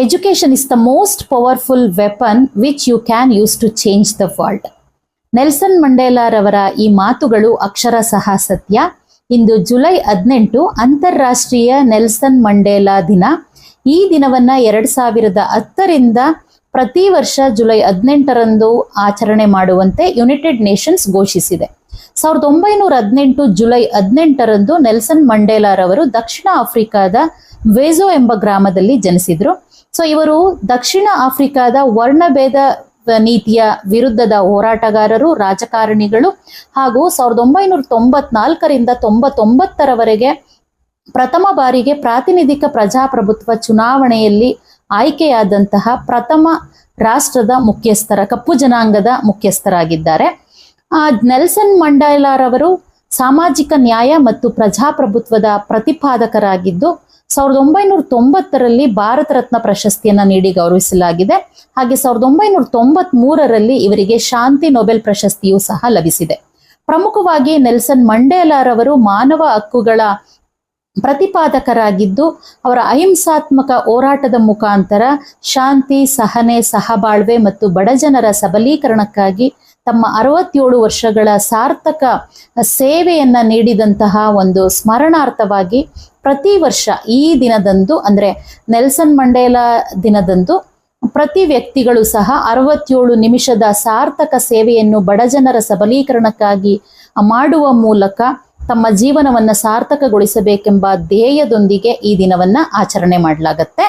Education is the most powerful weapon which you can use to change the world Nelson ಮಂಡೇಲಾರವರ ಈ ಮಾತುಗಳು ಅಕ್ಷರಶಃ ಸತ್ಯ. ಇಂದು July ಹದಿನೆಂಟು ಅಂತಾರಾಷ್ಟ್ರೀಯ ನೆಲ್ಸನ್ ಮಂಡೇಲಾ ದಿನ. ಈ ದಿನವನ್ನ ಎರಡ್ ಸಾವಿರದ ಹತ್ತರಿಂದ ಪ್ರತಿ ವರ್ಷ ಜುಲೈ ಹದಿನೆಂಟರಂದು ಆಚರಣೆ ಮಾಡುವಂತೆ ಯುನೈಟೆಡ್ ನೇಷನ್ಸ್ ಘೋಷಿಸಿದೆ. ಸಾವಿರದ ಒಂಬೈನೂರ ಹದಿನೆಂಟು ಜುಲೈ ಹದಿನೆಂಟರಂದು ನೆಲ್ಸನ್ ಮಂಡೇಲಾರವರು ದಕ್ಷಿಣ ಆಫ್ರಿಕಾದ ವೇಜೋ ಎಂಬ ಗ್ರಾಮದಲ್ಲಿ ಜನಿಸಿದ್ರು. ಸೊ, ಇವರು ದಕ್ಷಿಣ ಆಫ್ರಿಕಾದ ವರ್ಣಭೇದ ನೀತಿಯ ವಿರುದ್ಧದ ಹೋರಾಟಗಾರರು, ರಾಜಕಾರಣಿಗಳು ಹಾಗೂ ಸಾವಿರದ ಒಂಬೈನೂರ ತೊಂಬತ್ನಾಲ್ಕರಿಂದ ತೊಂಬತ್ತೊಂಬತ್ತರವರೆಗೆ ಪ್ರಥಮ ಬಾರಿಗೆ ಪ್ರಾತಿನಿಧಿಕ ಪ್ರಜಾಪ್ರಭುತ್ವ ಚುನಾವಣೆಯಲ್ಲಿ ಆಯ್ಕೆಯಾದಂತಹ ಪ್ರಥಮ ರಾಷ್ಟ್ರದ ಮುಖ್ಯಸ್ಥರ, ಕಪ್ಪು ಜನಾಂಗದ ಮುಖ್ಯಸ್ಥರಾಗಿದ್ದಾರೆ. ನೆಲ್ಸನ್ ಮಂಡೇಲಾರವರು ಸಾಮಾಜಿಕ ನ್ಯಾಯ ಮತ್ತು ಪ್ರಜಾಪ್ರಭುತ್ವದ ಪ್ರತಿಪಾದಕರಾಗಿದ್ದು, ಸಾವಿರದ ಒಂಬೈನೂರ ತೊಂಬತ್ತರಲ್ಲಿ ಭಾರತ ರತ್ನ ಪ್ರಶಸ್ತಿಯನ್ನ ನೀಡಿ ಗೌರವಿಸಲಾಗಿದೆ. ಹಾಗೆ ಸಾವಿರದ ಒಂಬೈನೂರ ತೊಂಬತ್ ಮೂರರಲ್ಲಿ ಇವರಿಗೆ ಶಾಂತಿ ನೊಬೆಲ್ ಪ್ರಶಸ್ತಿಯೂ ಸಹ ಲಭಿಸಿದೆ. ಪ್ರಮುಖವಾಗಿ ನೆಲ್ಸನ್ ಮಂಡೇಲಾರವರು ಮಾನವ ಹಕ್ಕುಗಳ ಪ್ರತಿಪಾದಕರಾಗಿದ್ದು, ಅವರ ಅಹಿಂಸಾತ್ಮಕ ಹೋರಾಟದ ಮುಖಾಂತರ ಶಾಂತಿ, ಸಹನೆ, ಸಹಬಾಳ್ವೆ ಮತ್ತು ಬಡಜನರ ಸಬಲೀಕರಣಕ್ಕಾಗಿ ತಮ್ಮ ಅರವತ್ತೇಳು ವರ್ಷಗಳ ಸಾರ್ಥಕ ಸೇವೆಯನ್ನ ನೀಡಿದಂತಹ ಒಂದು ಸ್ಮರಣಾರ್ಥವಾಗಿ ಪ್ರತಿ ವರ್ಷ ಈ ದಿನದಂದು, ಅಂದ್ರೆ ನೆಲ್ಸನ್ ಮಂಡೇಲಾ ದಿನದಂದು ಪ್ರತಿ ವ್ಯಕ್ತಿಗಳು ಸಹ ಅರವತ್ತೇಳು ನಿಮಿಷದ ಸಾರ್ಥಕ ಸೇವೆಯನ್ನು ಬಡಜನರ ಸಬಲೀಕರಣಕ್ಕಾಗಿ ಮಾಡುವ ಮೂಲಕ ತಮ್ಮ ಜೀವನವನ್ನ ಸಾರ್ಥಕಗೊಳಿಸಬೇಕೆಂಬ ಧ್ಯೇಯದೊಂದಿಗೆ ಈ ದಿನವನ್ನ ಆಚರಣೆ ಮಾಡಲಾಗತ್ತೆ.